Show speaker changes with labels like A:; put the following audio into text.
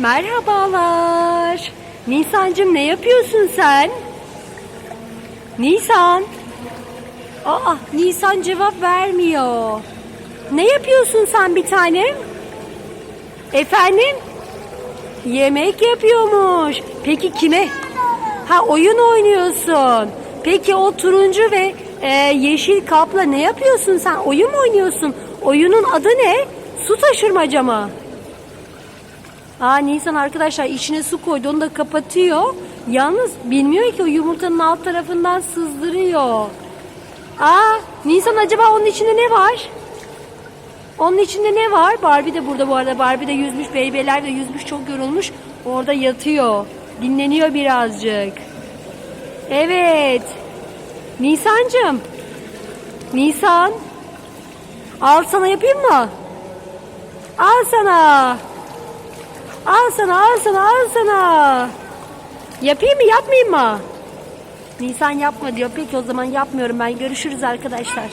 A: Merhabalar. Nisancım ne yapıyorsun sen? Nisan. Aa, Nisan cevap vermiyor. Ne yapıyorsun sen bir tanem? Efendim? Yemek yapıyormuş. Peki kime? Ha oyun oynuyorsun. Peki o turuncu ve e, yeşil kapla ne yapıyorsun sen? Oyun mu oynuyorsun? Oyunun adı ne? Su taşırmaca mı? Aa Nisan arkadaşlar içine su koydu onu da kapatıyor. Yalnız bilmiyor ki o yumurtanın alt tarafından sızdırıyor. Aa Nisan acaba onun içinde ne var? Onun içinde ne var? Barbie de burada bu arada. Barbie de yüzmüş. Beybeler de yüzmüş. Çok yorulmuş. Orada yatıyor. Dinleniyor birazcık. Evet. Nisancım. Nisan. Al sana yapayım mı? Al sana. Al sana, al sana, al sana. Yapayım mı, yapmayayım mı? Nisan yapma diyor. Peki o zaman yapmıyorum ben. Görüşürüz arkadaşlar.